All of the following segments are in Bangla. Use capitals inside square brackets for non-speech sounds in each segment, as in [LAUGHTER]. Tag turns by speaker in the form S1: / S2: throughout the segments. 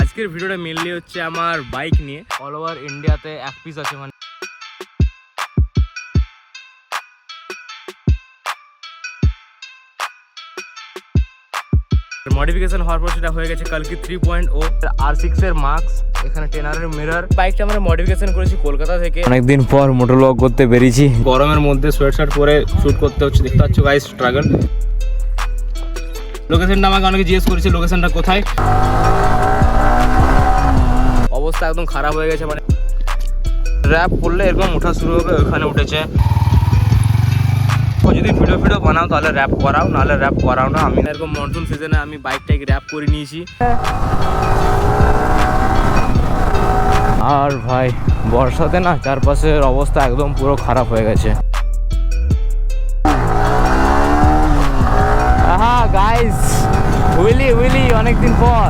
S1: আজকের ভিডিওটা মেনলি হচ্ছে আমার বাইক নিয়ে। অল ওভার ইন্ডিয়াতে এক পিস আছে মানে। মডিফিকেশন হওয়ার পর সেটা হয়ে গেছে কালকে থ্রি পয়েন্ট ও আর সিক্স এর মার্কস এখানে টেনারের মিরর বাইকটা আমরা মডিফিকেশন করেছি কলকাতা থেকে। অনেকদিন পর মোটর ব্লগ করতে বেরিয়েছি গরমের মধ্যে সোয়েট শার্ট পরে শ্যুট করতে হচ্ছে দেখতে পাচ্ছ গাইস স্ট্রাগল লোকেশনটা আমাকে অনেকে জিজ্ঞেস করেছে লোকেশনটা কোথায়? অবস্থা একদম খারাপ হয়ে গেছে মানে র্যাপ করলে এরকম ওঠা শুরু হবে, ওখানে উঠেছে। যদি ভিডিও ভিডিও বানাও, তাহলে র্যাপ করাও, নাহলে র্যাপ করাও না। আমি এরকম মনসুন সিজনে আমি বাইকটাকে র্যাপ করে নিয়েছি। আর ভাই, বর্ষাতে না চারপাশের অবস্থা একদম পুরো খারাপ হয়ে গেছে। আহা গাইস উইলি উইলি অনেকদিন পর।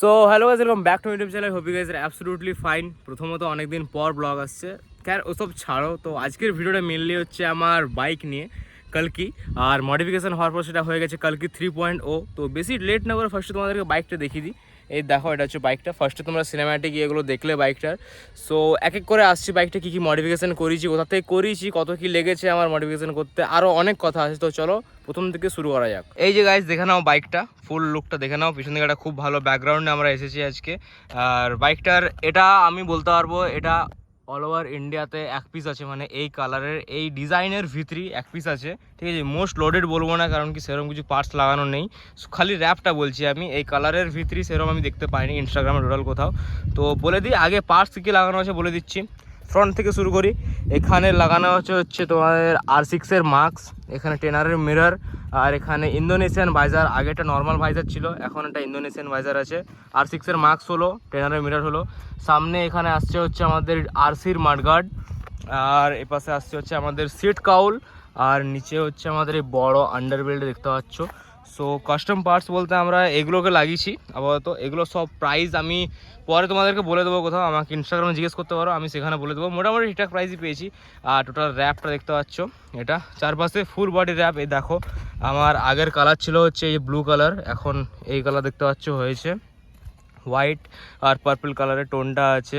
S1: সো হ্যালো গাইজ এরকম ব্যাক টু ইউটিউব চ্যানেল হবি গাইজ অ্যাবসলুটলি ফাইন প্রথমত অনেকদিন পর ব্লগ আসছে। ক্যার ওসব ছাড়ো। তো আজকের ভিডিওটা মেনলি হচ্ছে আমার বাইক নিয়ে, কালকি। আর মডিফিকেশান হওয়ার পর সেটা হয়ে গেছে কালকি থ্রি পয়েন্ট ও তো বেশি লেট না করে ফার্স্টে তোমাদেরকে বাইকটা দেখিয়ে দিই। এই দেখো, এটা হচ্ছে বাইকটা ফার্স্টে তোমরা সিনেমাটিক এগুলো দেখলে বাইকটার সো এক এক করে আসছি বাইকটা কী কী মডিফিকেশান করেছি, কোথা থেকে করেছি, কত কি লেগেছে আমার মডিফিকেশান করতে আরও অনেক কথা আছে। তো চলো, প্রথম থেকে শুরু করা যাক। এই যে গাইজ দেখে নাও বাইকটা ফুল লুকটা দেখে নাও। পিছন দিকে একটা খুব ভালো ব্যাকগ্রাউন্ডে আমরা এসেছি আজকে। আর বাইকটার এটা আমি বলতে পারব, এটা অল ওভার ইন্ডিয়াতে এক পিস আছে মানে এই কালারের এই ডিজাইনের ভিতরি এক পিস আছে। ঠিক আছে মোস্ট লোডেড বলব না, কারণ কি সেরকম কিছু পার্টস লাগানো নেই। খালি র্যাপটা বলছি আমি, এই কালারের ভিতরি সেরকম আমি দেখতে পাইনি ইনস্টাগ্রামে টোটাল কোথাও। তো বলে দিই, আগে পার্টস কী লাগানো আছে বলে দিচ্ছি। ফ্রন্ট থেকে শুরু করি। এখানে লাগানো হচ্ছে হচ্ছে তোমাদের আর সিক্সের মার্কস এখানে টেনারের মিরর আর এখানে ইন্দোনেশিয়ান ভাইজার আগে একটা নর্মাল ভাইজার ছিল, এখন একটা ইন্দোনেশিয়ান ভাইজার আছে। আর সিক্সের মার্কস হলো টেনারের মিরর হলো। সামনে এখানে আসছে হচ্ছে আমাদের আরসির মাডগার্ড আর এ পাশে আসছে হচ্ছে আমাদের সিট কাউল আর নিচে হচ্ছে আমাদের এই বড় আন্ডারবেল্ট দেখতে পাচ্ছ। সো কাস্টম পার্টস বলতে আমরা এগুলোকে লাগিয়েছি। আপাতত এগুলো সব প্রাইস আমি পরে তোমাদেরকে বলে দেবো কোথাও। আমাকে ইনস্টাগ্রামে জিজ্ঞেস করতে পারো, আমি সেখানে বলে দেবো। মোটামুটি ঠিকঠাক প্রাইসই পেয়েছি। আর টোটাল র্যাপটা দেখতে পাচ্ছ, এটা চারপাশে ফুল বডি র্যাপ এই দেখো, আমার আগের কালার ছিল হচ্ছে এই ব্লু কালার এখন এই কালার দেখতে পাচ্ছ হয়েছে হোয়াইট আর পার্পল কালারের টোনটা আছে।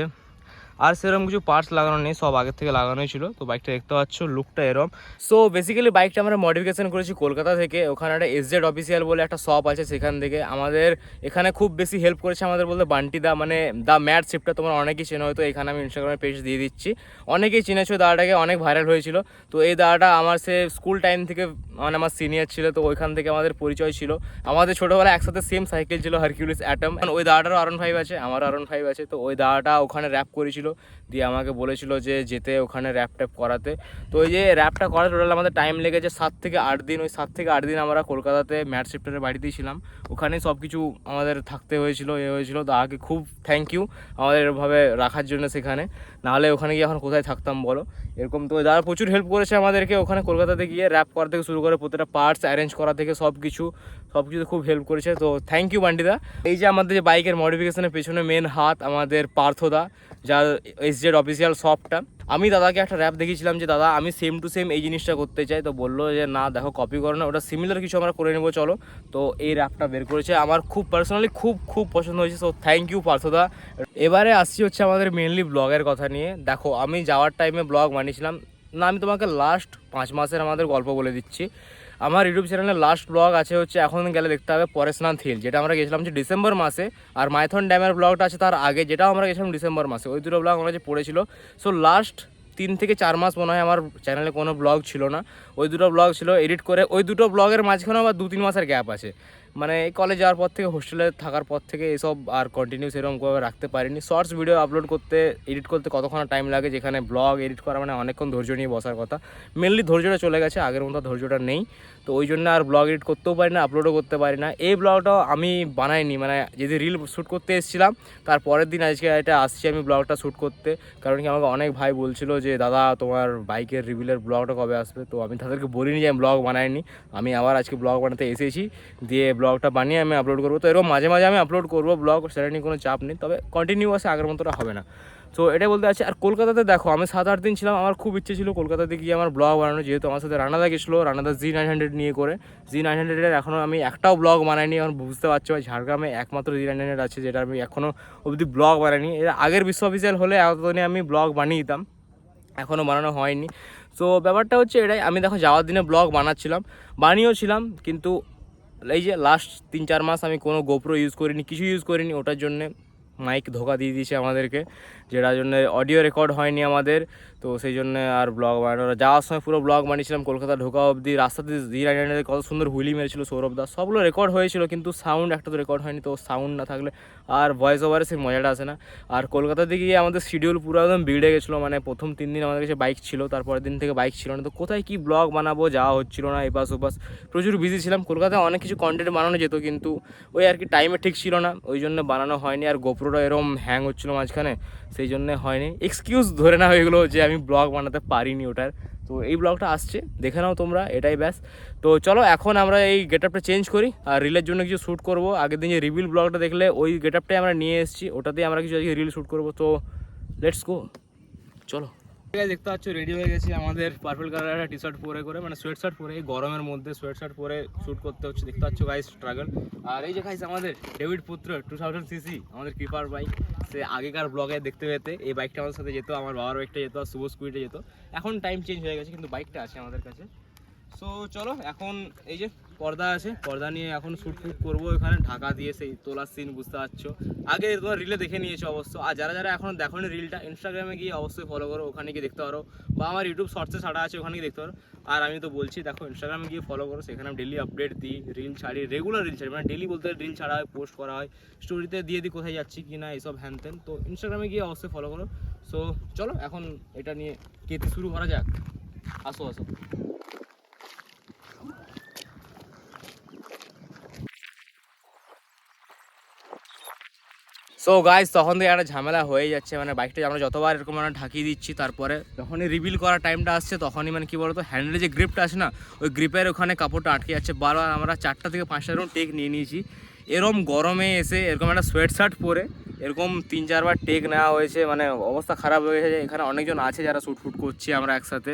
S1: আর সেরকম কিছু পার্টস লাগানো নেই, সব আগের থেকে লাগানোই ছিল। তো বাইকটা দেখতে পাচ্ছ লুকটা এরম। সো বেসিক্যালি বাইকটা আমরা মডিফিকেশন করেছি কলকাতা থেকে। ওখানে একটা এসজেড অফিসিয়াল বলে একটা শপ আছে সেখান থেকে। আমাদের এখানে খুব বেশি হেল্প করেছে আমাদের বলতে বান্টি দা মানে দা ম্যাট শিপটা তোমরা অনেকেই চেনো হয়তো, এখানে আমি ইনস্টাগ্রামে পেজ দিয়ে দিচ্ছি। অনেকেই চিনেছো দাদাটাকে অনেক ভাইরাল হয়েছিল। তো এই দাদাটা আমার সে স্কুল টাইম থেকে মানে আমার সিনিয়র ছিল, তো ওইখান থেকে আমাদের পরিচয় ছিল। আমাদের ছোটোবেলায় একসাথে সেম সাইকেল ছিল হারকিউলিস অ্যাটম ওই দাদাটারও আরন ফাইভ আছে আমার আরন ফাইভ আছে। তো ওই দাদাটা ওখানে র্যাপ করেছিল। দিয়ে আমাকে বলেছিল যে যেতে ওখানে র্যাপ ট্যাপ করাতে। তো ওই যে র্যাপটা করা টোটাল আমাদের টাইম লেগেছে সাত থেকে আট দিন। ওই সাত থেকে আট দিন আমরা কলকাতাতে ম্যাট শিফটারের বাড়িতেই ছিলাম। ওখানে সব কিছু আমাদের থাকতে হয়েছিল, এ হয়েছিল। দাদাকে খুব থ্যাংক ইউ আমাদের এভাবে রাখার জন্য সেখানে। নাহলে ওখানে গিয়ে এখন কোথায় থাকতাম বলো? এরকম তো দাদা প্রচুর হেল্প করেছে আমাদেরকে, ওখানে কলকাতাতে গিয়ে র্যাপ করা থেকে শুরু করে প্রত্যেকটা পার্টস অ্যারেঞ্জ করা থেকে সব কিছু সব কিছু খুব হেল্প করেছে। তো থ্যাংক ইউ বান্ডিদা এই যে আমাদের যে বাইকের মডিফিকেশনের পেছনে মেন হাত আমাদের পার্থদা যার এস জেড অফিসিয়াল শপটা আমি দাদাকে একটা র্যাপ দেখিয়েছিলাম যে, দাদা, আমি সেম টু সেম এই জিনিসটা করতে চাই। তো বলল যে, না, দেখো কপি করো না। ওটা সিমিলার কিছু আমরা করে নেব, চলো। তো এই র্যাপটা বের করেছে। আমার খুব পার্সোনালি খুব খুব পছন্দ হয়েছে। সো থ্যাংক ইউ পার্থদা। এবারে আসছি হচ্ছে আমাদের মেনলি ব্লগের কথা নিয়ে। দেখো, আমি যাওয়ার টাইমে ব্লগ বানিয়েছিলাম। না, আমি তোমাকে লাস্ট পাঁচ মাসের আমাদের গল্প বলে দিচ্ছি। আমার ইউটিউব চ্যানেলে লাস্ট ব্লগ আছে হচ্ছে, এখন গেলে দেখতে হবে পরেশনাথ হিল যেটা আমরা গেছিলাম যে ডিসেম্বর মাসে, আর মাইথন ড্যামের ব্লগটা আছে তার আগে, যেটাও আমরা গেছিলাম ডিসেম্বর মাসে। ওই দুটো ব্লগ আমরা যে পড়েছিল। সো লাস্ট তিন থেকে চার মাস মনে হয় আমার চ্যানেলে কোনো ব্লগ ছিল না। ওই দুটো ব্লগ ছিল এডিট করে ওই দুটো ব্লগের মাঝখানেও আবার দু তিন মাসের গ্যাপ আছে। মানে কলেজ যাওয়ার পর থেকে হোস্টেলে থাকার পর থেকে এসব আর কন্টিনিউ সেরকমভাবে রাখতে পারিনি। শর্টস ভিডিও আপলোড করতে এডিট করতে কতক্ষণ টাইম লাগে যেখানে ব্লগ এডিট করা মানে অনেকক্ষণ ধৈর্য নিয়ে বসার কথা। মেনলি ধৈর্যটা চলে গেছে, আগের মতো ধৈর্যটা নেই। তো ওই জন্য আর ব্লগ এডিট করতেও পারি না আপলোডও করতে পারি না। এই ব্লগটাও আমি বানাইনি মানে যদি রিল শ্যুট করতে এসেছিলাম, তার পরের দিন আজকে এটা আসছি আমি ব্লগটা শ্যুট করতে। কারণ কি আমাকে অনেক ভাই বলছিল যে, দাদা, তোমার বাইকের রিভিলের ব্লগটা কবে আসবে? তো আমি তাদেরকে বলিনি যে, আমি ব্লগ বানাইনি, আমি আবার আজকে ব্লগ বানাতে এসেছি। দিয়ে ব্লগটা বানিয়ে আমি আপলোড করব। তো এরকম মাঝে মাঝে আমি আপলোড করব ব্লগ সেটা নিয়ে কোনো চাপ নেই। তবে কন্টিনিউয়াসে আগের মতোটা হবে না। তো এটাই বলতে আছে আর কলকাতাতে দেখো, আমি সাত আট দিন ছিলাম, আমার খুব ইচ্ছে ছিল কলকাতাতে গিয়ে আমার ব্লগ বানানো যেহেতু আমার সাথে রানাদা গেছিল, রানাদা জি নাইন হান্ড্রেড নিয়ে করে। জি নাইন হান্ড্রেডের এখনও আমি একটাও ব্লগ বানাইনি এখন বুঝতে পারছ ঝাড়গ্রামে একমাত্র জি নাইন হান্ড্রেড আছে, যেটা আমি এখনও অবধি ব্লগ বানাইনি। এর আগের বিশ্ব অফিসিয়াল হলে এতদিনে আমি ব্লগ বানিয়ে দিতাম এখনও বানানো হয়নি। তো ব্যাপারটা হচ্ছে এটাই, আমি দেখো যাওয়ার দিনে ব্লগ বানাচ্ছিলাম, বানিয়েও ছিলাম, কিন্তু এই যে লাস্ট তিন চার মাস আমি কোনো গোপ্রো ইউজ করিনি, কিছু ইউজ করিনি ওটার জন্যে। মাইক ধোকা দিয়ে দিয়েছে আমাদেরকে যেটার জন্য অডিও রেকর্ড হয়নি আমাদের। তো সেই জন্য আর ব্লগ বানানো যাওয়ার সময় পুরো ব্লগ বানিয়েছিলাম, কলকাতা ঢোকা অবধি রাস্তাতে জি রাইডারে কত সুন্দর হুইলি মেরেছিল সৌরভ দাস সবগুলো রেকর্ড হয়েছিল, কিন্তু সাউন্ড একটা তো রেকর্ড হয়নি, তো সাউন্ড না থাকলে আর ভয়েস ওভারে সেই মজাটা আসে না। আর কলকাতাতে গিয়ে আমাদের শিডিউল পুরো একদম বিগড়ে গেছিল মানে প্রথম তিন দিন আমাদের কাছে বাইক ছিল, তারপরের দিন থেকে বাইক ছিল না। তো কোথায় কী ব্লগ বানাবো, যাওয়া হচ্ছিল না, এপাশ ওপাশ। প্রচুর বিজি ছিলাম, কলকাতায় অনেক কিছু কন্টেন্ট বানানো যেত, কিন্তু ওই আর কি টাইমে ঠিক ছিল না। ওই জন্য বানানো হয়নি, আর গোপ্রোটা এরকম হ্যাং হচ্ছিল মাঝখানে, সেই জন্য হয়নি। এক্সকিউজ ধরে না এগুলো যে আমি ব্লগ বানাতে পারিনি ওটার। তো এই ব্লগটা আসছে, দেখে নাও তোমরা, এটাই ব্যাস। তো চলো, এখন আমরা এই গেট আপটা চেঞ্জ করি, আর রিলের জন্য কিছু শ্যুট করব। আগের দিন যে রিভিল ব্লগটা দেখলে, ওই গেট আপটাই আমরা নিয়ে এসেছি, ওটাতেই আমরা কিছু আজকে রিল শ্যুট করব। তো লেটস গো চলো। দেখতে পাচ্ছ রেডি হয়ে গেছি আমাদের পার্পল কালার একটা টি শার্ট পরে করে মানে সোয়েট শার্ট পরে, এই গরমের মধ্যে সোয়েট শার্ট পরে শ্যুট করতে হচ্ছে, দেখতে পাচ্ছ গাইস স্ট্রাগল আর এই যে গাইস আমাদের ডেভিড পুত্র টু থাউজেন্ড সিসি আমাদের কিপার বাইক সে আগেকার ব্লগে দেখতে পেতে, এই বাইকটা আমাদের সাথে যেত, আমার বাবার বাইকটা যেত, আর শুভ স্কুইটে যেত। এখন টাইম চেঞ্জ হয়ে গেছে, কিন্তু বাইকটা আছে আমাদের কাছে। সো চলো, এখন এই যে পর্দা আছে, পর্দা নিয়ে এখন শ্যুট ফুট করব এখানে, ঢাকা দিয়ে সেই তোলার সিন বুঝতে পারছ। আগে তোমার রিলে দেখে নিয়েছো অবশ্য। আর যারা যারা এখন দেখো রিলটা ইনস্টাগ্রামে গিয়ে অবশ্যই ফলো করো, ওখানে গিয়ে দেখতে পারো। বা আমার ইউটিউব শর্টসে ছাড়া আছে, ওখানে গিয়ে দেখতে পারো। আর আমি তো বলছি, দেখো ইনস্টাগ্রামে গিয়ে ফলো করো, সেখানে আমি ডেলি আপডেট দিই রিল ছাড়ি রেগুলার রিল ছাড়ি। মানে ডেলি বলতে রিল ছাড়া হয় পোস্ট করা হয়। স্টোরিতে দিয়ে দিই কোথায় যাচ্ছি কি না এইসব হ্যান ত্যান তো ইনস্টাগ্রামে গিয়ে অবশ্যই ফলো করো। সো চলো, এখন এটা নিয়ে কেতে শুরু করা যাক। আসো আসো। সো গাইজ তখন থেকে একটা ঝামেলা হয়ে যাচ্ছে। মানে বাইকটা আমরা যতবার এরকম মানে ঢাকিয়ে দিচ্ছি, তারপরে যখনই রিভিল করার টাইমটা আসছে, তখনই মানে কি বলতো হ্যান্ডেলে যে গ্রিপটা আছে না, ওই গ্রিপের ওখানে কাপড়টা আটকে যাচ্ছে। বারবার আমরা চারটা থেকে পাঁচটা এরকম টেক নিয়ে নিয়েছি। এরকম গরমে এসে এরকম একটা সোয়েট শার্ট পরে এরকম তিন চারবার টেক নেওয়া হয়েছে। মানে অবস্থা খারাপ হয়ে গেছে এখানে অনেকজন আছে যারা শ্যুট ফুট করছি আমরা একসাথে।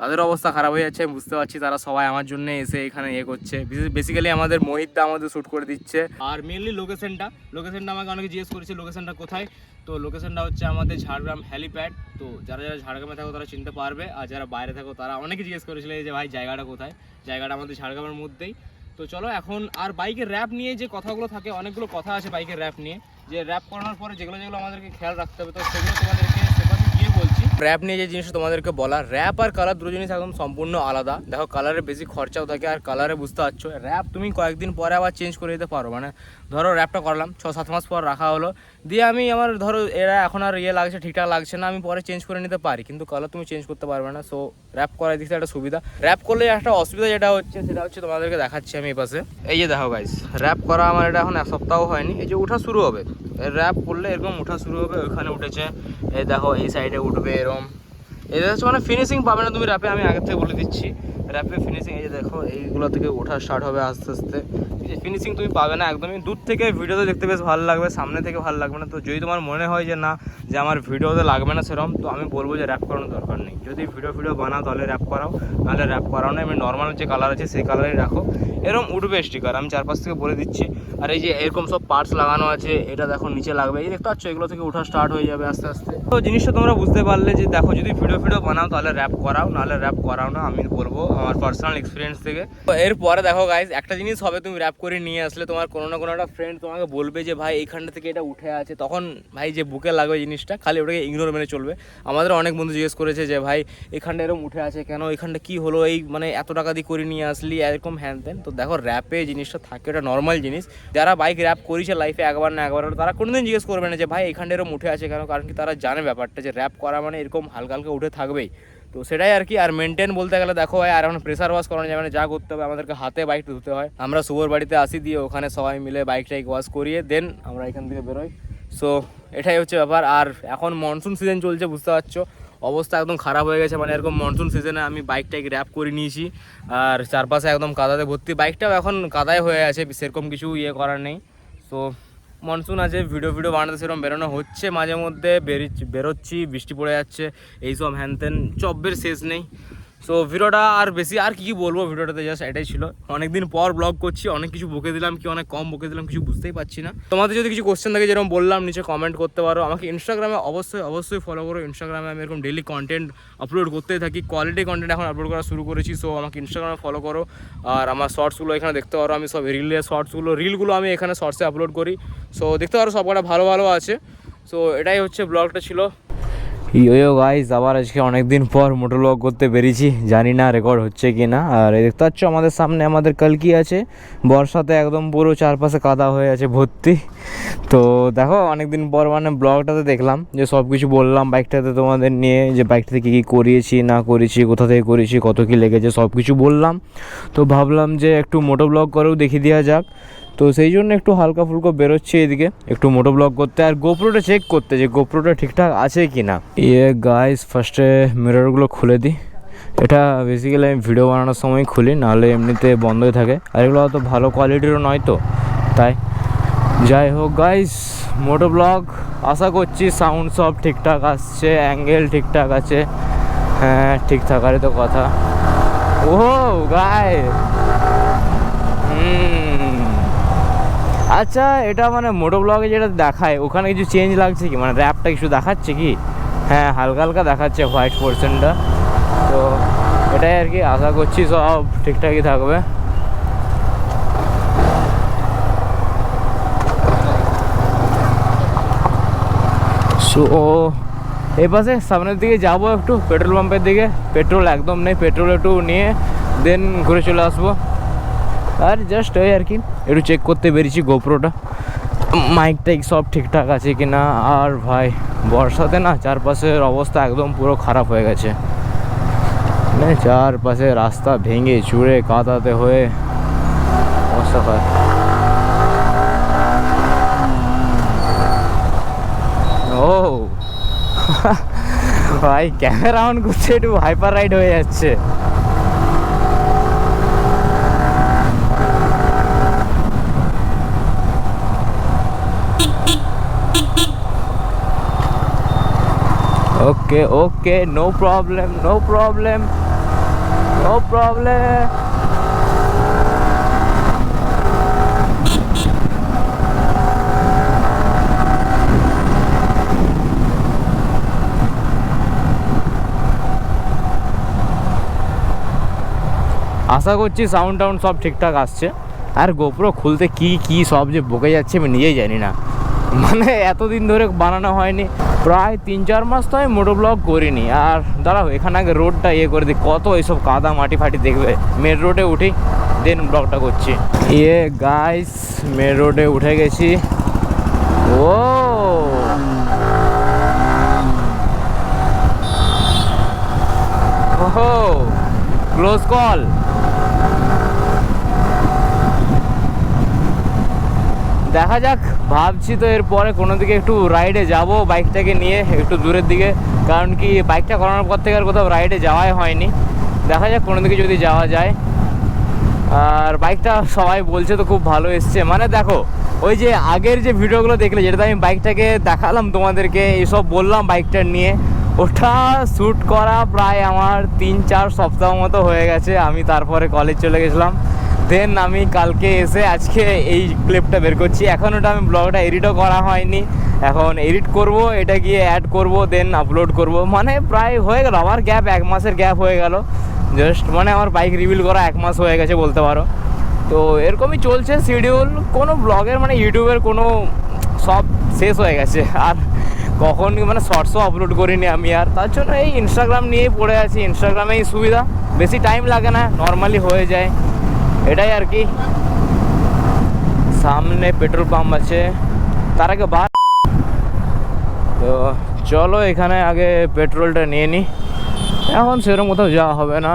S1: তাদের অবস্থা খারাপ হয়ে যাচ্ছে আমি বুঝতে পারছি তারা সবাই আমার জন্য এসে এখানে ইয়ে করছে। বেসিক্যালি আমাদের মোহিতদা আমাদের শ্যুট করে দিচ্ছে। আর মেনলি লোকেশনটা লোকেশনটা আমাকে অনেকে জিজ্ঞেস করেছে লোকেশনটা কোথায়? তো লোকেশনটা হচ্ছে আমাদের ঝাড়গ্রাম হ্যালিপ্যাড তো যারা যারা ঝাড়গ্রামে থাকো তারা চিনতে পারবে, আর যারা বাইরে থাকো তারা অনেকে জিজ্ঞেস করেছিল যে ভাই জায়গাটা কোথায়? জায়গাটা আমাদের ঝাড়গ্রামের মধ্যেই। তো চলো এখন, আর বাইকের র্যাপ নিয়ে যে কথাগুলো থাকে, অনেকগুলো কথা আছে বাইকের র্যাপ নিয়ে। যে র্যাপ করানোর পরে যেগুলো যেগুলো আমাদেরকে খেয়াল রাখতে হবে, তো সেগুলো তোমাদেরকে র্যাপ নিয়ে যে জিনিসটা তোমাদেরকে বলা র্যাপ আর কালার দুটো জিনিস একদম সম্পূর্ণ আলাদা। দেখো কালারে বেশি খরচাও থাকে আর কালারে বুঝতে পারছ। র্যাপ তুমি কয়েকদিন পরে আবার চেঞ্জ করে দিতে পারো। মানে ধরো র্যাপটা করলাম ছ সাত মাস পর রাখা হলো। দিয়ে আমি আমার ধরো এরা এখন আর ইয়ে লাগছে, ঠিকঠাক লাগছে না, আমি পরে চেঞ্জ করে নিতে পারি। কিন্তু কালার তুমি চেঞ্জ করতে পারবে না সো র্যাপ করার থেকে একটা সুবিধা। র্যাপ করলে একটা অসুবিধা যেটা হচ্ছে, সেটা হচ্ছে তোমাদেরকে দেখাচ্ছি আমি এই পাশে। এই যে দেখো গাইস র্যাপ করা আমার এটা এখন এক সপ্তাহ হয়নি, এই যে উঠা শুরু হবে। র্যাপ করলে এরকম উঠা শুরু হবে, ওইখানে উঠেছে, এই দেখো এই সাইডে উঠবে এরকম এটা হচ্ছে মানে ফিনিশিং পাবে না তুমি র্যাপে আমি আগে থেকে বলে দিচ্ছি। র্যাপে ফিনিশিং এই যে দেখো, এইগুলো থেকে ওঠা স্টার্ট হবে আস্তে আস্তে। যে ফিনিশিং তুমি পাবে না, একদমই দূর থেকে ভিডিওতে দেখতে বেশ ভালো লাগবে, সামনে থেকে ভালো লাগবে না। তো যদি তোমার মনে হয় যে না, যে আমার ভিডিওতে লাগবে না সেরকম, তো আমি বলব যে র্যাপ করানোর দরকার নেই। যদি ভিডিও ভিডিও বানাও, তাহলে র্যাপ করাও, নাহলে র্যাপ করাও না, এমনি নর্মাল যে কালার আছে, সেই কালারই রাখো। এরকম উঠবে স্টিকার আমি চারপাশ থেকে বলে দিচ্ছি। আর এই যে এরকম সব পার্টস লাগানো আছে, এটা দেখো নিচে লাগবে। এই দেখতে পাচ্ছ, এগুলো থেকে ওঠা স্টার্ট হয়ে যাবে আস্তে আস্তে। তো জিনিসটা তোমরা বুঝতে পারলে যে, দেখো যদি ভিডিও ভিডিও বানাও, তাহলে র্যাপ করাও, নাহলে র্যাপ করাও না, আমি বলব আমার পার্সোনাল এক্সপিরিয়েন্স থেকে। এরপরে দেখো গাইজ একটা জিনিস হবে, তুমি র্যাপ করে নিয়ে আসলে তোমার কোনো না কোনো একটা ফ্রেন্ড তোমাকে বলবে যে, ভাই, এইখানটা থেকে এটা উঠে আছে। তখন ভাই যে বুকে লাগবে জিনিসটা, খালি ওটাকে ইগনোর মেনে চলবে। আমাদের অনেক বন্ধু জিজ্ঞেস করেছে যে, ভাই এখানটা এরকম উঠে আছে কেন? এখানটা কি হলো? এই মানে এত টাকা দিয়ে করে নিয়ে আসলি, এরকম হ্যান ত্যান তো দেখো র্যাপে জিনিসটা থাকে, ওটা নর্মাল জিনিস। যারা বাইক র্যাপ করেছে লাইফে একবার না একবার তারা কোনোদিন জিজ্ঞেস করবে না যে, ভাই এখানটা এরকম উঠে আছে কেন? কারণ কি তারা জানে ব্যাপারটা যে র্যাপ করা মানে এরকম হালকা হালকা উঠে থাকবেই। তো সেটাই আর কি, আর মেনটেন বলতে গেলে দেখো ভাই, আর এখন প্রেসার ওয়াশ করানো যাবে না, যা করতে হবে, আমাদেরকে হাতে বাইকটা ধুতে হয়। আমরা শুভর বাড়িতে আসি দিয়ে ওখানে সবাই মিলে বাইক টাইক ওয়াশ করিয়ে দেন আমরা এখান থেকে বেরোই। সো এটাই হচ্ছে ব্যাপার। আর এখন মনসুন সিজন চলছে, বুঝতে পারছ? অবস্থা একদম খারাপ হয়ে গেছে মানে এরকম মনসুন সিজনে আমি বাইকটাকে র্যাপ করে নিয়েছি। আর চারপাশে একদম কাদাতে ভর্তি। বাইকটাও এখন কাদায় হয়ে আছে, সেরকম কিছু ইয়ে করার নেই। সো মনসুন আছে ভিডিও ভিডিও বানাতে সেরকম বেরোনো হচ্ছে। মাঝে মধ্যে বেরিচ্ছি, বৃষ্টি পড়ে যাচ্ছে, এইসব হ্যান ত্যান চব্বের শেষ নেই। সো ভিডিওটা আর বেশি আর কি বলব? ভিডিওটাতে জাস্ট এটাই ছিল। অনেকদিন পর ব্লগ করছি, অনেক কিছু বকে দিলাম, কি অনেক কম বকে দিলাম, কিছু বুঝতেই পারছি না। তোমাদের যদি কিছু কোশ্চেন থাকে, যেরকম বললাম, নিচে কমেন্ট করতে পারো। আমাকে ইনস্টাগ্রামে অবশ্যই অবশ্যই ফলো করো। ইনস্টাগ্রামে আমি এরকম ডেলি কন্টেন্ট আপলোড করতেই থাকি। কোয়ালিটি কন্টেন্ট এখন আপলোড করা শুরু করেছি সো আমাকে ইনস্টাগ্রামে ফলো করো। আর আমার শর্টসগুলো এখানে দেখতে পারো। আমি সব রিলের শর্টসগুলো রিলগুলো আমি এখানে শর্টসে আপলোড করি। সো দেখতে পারো সব কটা ভালো ভালো আছে। সো এটাই হচ্ছে ব্লগটা ছিল। ইয়ো গাইজ আবার আজকে অনেক দিন পর মোটর ব্লগ করতে বেরিয়েছি। জানি না রেকর্ড হচ্ছে কি না আর দেখতে পাচ্ছ, আমাদের সামনে আমাদের কালকি আছে। বর্ষাতে একদম পুরো চারপাশে কাদা হয়ে আছে ভর্তি। তো দেখো অনেক দিন পর মানে ব্লগটাতে দেখলাম, যে সব কিছু বললাম বাইকটাতে তোমাদের নিয়ে, যে বাইকটাতে কী কী করিয়েছি, না করেছি কোথা থেকে করেছি কত কী লেগেছে সব কিছু বললাম। তো ভাবলাম যে একটু মোটো ব্লগ করেও দেখিয়ে দেওয়া যাক। তো সেই জন্য একটু হালকা ফুলকো বেরোচ্ছে এদিকে। একটু মোটো ব্লগ করতে আর গোপ্রোটা চেক করতে যে গোপ্রোটা ঠিকঠাক আছে কি না ইয়ে গাইস ফার্স্টে মিররগুলো খুলে দিই। এটা বেসিক্যালি আমি ভিডিও বানানোর সময় খুলি, নাহলে এমনিতে বন্ধই থাকে। আর এগুলো অত ভালো কোয়ালিটিরও নয় তো, তাই। যাই হোক গাইস মোটো ব্লগ আশা করছি সাউন্ড সব ঠিকঠাক আসছে অ্যাঙ্গেল ঠিকঠাক আছে। হ্যাঁ ঠিক থাকারই তো কথা। ও গায়ে হুম। আচ্ছা এটা মানে মোটো ব্লগে যেটা দেখায়, ওখানে কিছু চেঞ্জ লাগছে কি? মানে র্যাপটা কিছু দেখাচ্ছে কি? হ্যাঁ হালকা হালকা দেখাচ্ছে হোয়াইট পোর্শনটা তো এটাই আর কি, আশা করছি সব ঠিকঠাকই থাকবে। সো এই পাশে সামনের দিকে যাব একটু পেট্রোল পাম্পের দিকে। পেট্রোল একদম নেই পেট্রোল একটু নিয়ে দেন ঘুরে চলে আসব। আর জাস্ট ওই আর কি। একটু চেক করতে পেরেছি গোপ্রোটা মাইক টাইক সব ঠিকঠাক আছে কি না আর ভাই, বর্ষাতে না চারপাশের অবস্থা একদম পুরো খারাপ হয়ে গেছে। মানে চারপাশে রাস্তা ভেঙে চুড়ে কাদাতে হয়ে অবস্থা খারাপ ও। [LAUGHS] ভাই ক্যামেরা অন করছে, একটু হাইপার রাইড হয়ে যাচ্ছে। Okay, okay, no problem, no problem, no problem. আশা করছি সাউন্ড টাউন্ড সব ঠিকঠাক আসছে। আর গোপ্রো খুলতে কি কি সব যে বকে যাচ্ছে আমি নিজেই জানি না। মানে এতদিন ধরে বানানো হয়নি। প্রায় তিন চার মাস তো আমি মোটো ব্লগ করিনি। আর দাঁড়াও, এখানে আগে রোডটা ইয়ে করে দিই, কত এইসব কাদা মাটি ফাটি দেখবে। মেন রোডে উঠি দেন ব্লগটা করছি। ইয়ে গাইস মেন রোডে উঠে গেছি। ও ক্লোজ কল দেখা যাক, ভাবছি তো এরপরে কোনো দিকে একটু রাইডে যাব বাইকটাকে নিয়ে একটু দূরের দিকে। কারণ কি বাইকটা করানোর পর থেকে আর কোথাও রাইডে যাওয়াই হয়নি। দেখা যাক কোনো দিকে যদি যাওয়া যায়। আর বাইকটা সবাই বলছে তো খুব ভালো এসছে। মানে দেখো, ওই যে আগের যে ভিডিওগুলো দেখলে যেটাতে আমি বাইকটাকে দেখালাম তোমাদেরকে, এসব বললাম বাইকটা নিয়ে। ওটা শ্যুট করা প্রায় আমার তিন চার সপ্তাহ মতো হয়ে গেছে। আমি তারপরে কলেজ চলে গেছিলাম। দেন আমি কালকে এসে আজকে এই ক্লিপটা বের করছি। এখন ওটা আমি ব্লগটা এডিটও করা হয়নি। এখন এডিট করব, এটা গিয়ে অ্যাড করব দেন আপলোড করব। মানে প্রায় হয়ে গেল আমার গ্যাপ এক মাসের গ্যাপ হয়ে গেল। জাস্ট মানে আমার বাইক রিভিল করা এক মাস হয়ে গেছে বলতে পারো। তো এরকমই চলছে শিডিউল কোনো ব্লগের মানে ইউটিউবের কোনো সব শেষ হয়ে গেছে। আর কখন মানে শর্টসও আপলোড করিনি আমি আর। তার জন্য এই ইনস্টাগ্রাম নিয়েই পড়ে আছি। ইনস্টাগ্রামেই সুবিধা। বেশি টাইম লাগে না নর্মালি হয়ে যায়। এটাই আর কি। সামনে পেট্রোল পাম্প আছে। তার আগে বার তো চলো এখানে আগে পেট্রোলটা নিয়ে নিই এখন সেরকম কোথাও যাওয়া হবে না।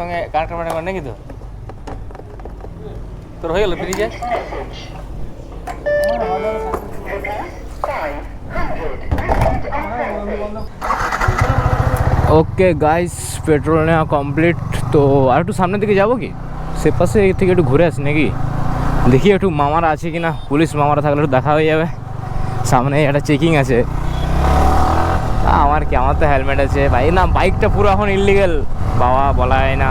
S1: সঙ্গে তোর হয়ে গেল ফ্রিজে? ওকে গাইস পেট্রোল নেওয়া কমপ্লিট তো আর একটু সামনের দিকে যাব কি? সে পাশে থেকে একটু ঘুরে আসি নাকি? দেখি একটু মামারা আছে কি না পুলিশ মামারা থাকলে একটু দেখা হয়ে যাবে। সামনে একটা চেকিং আছে। আমার কি, আমার তো হেলমেট আছে। ভাই, না বাইকটা পুরো এখন ইলিগেল বাবা, বলা হয় না।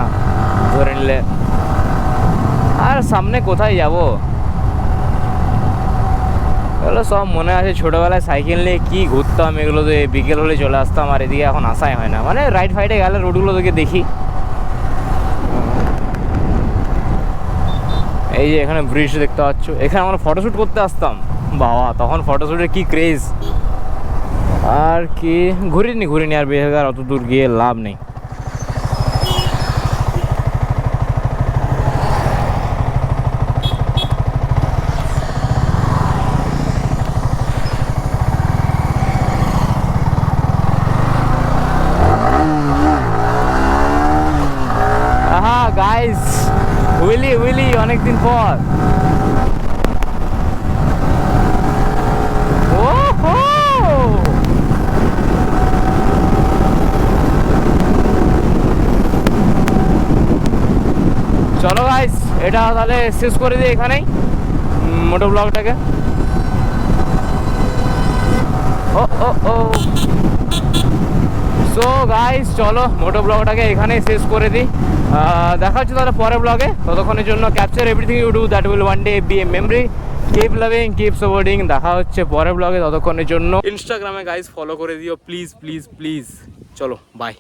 S1: ধরে নিলে। আর সামনে কোথায় যাব? এগুলো সব মনে আছে ছোটোবেলায় সাইকেল নিয়ে কী ঘুরতাম, এগুলো তো বিকেল হলে চলে আসতাম, আর এদিকে এখন আসাই হয় না। মানে রাইড ফাইডে গেলে রোডগুলো তোকে দেখি। এই যে এখানে ব্রিজ দেখতে পাচ্ছ। এখানে আমরা ফটোশ্যুট করতে আসতাম। বাবা, তখন ফটোশ্যুটের কি ক্রেজ আর কি? ঘুরিনি ঘুরিনি, আর বেশি আর অত দূর গিয়ে লাভ নেই আহা গাইস উইলি উইলি অনেকদিন পর চলো গাইস এটা তাহলে শেষ করে দিই এখানেই মোটো ব্লগটাকে। ও ও ও। সো গাইস চলো মোটো ব্লগটাকে এখানেই শেষ করে দিই। দেখা হচ্ছে তাহলে পরের ব্লগে ততক্ষণের জন্য capture everything you do that will one day be a memory keep loving keep supporting দেখা হচ্ছে পরের ব্লগে ততক্ষণের জন্য। ইনস্টাগ্রামে গাইজ ফলো করে দিও। প্লিজ প্লিজ প্লিজ চলো বাই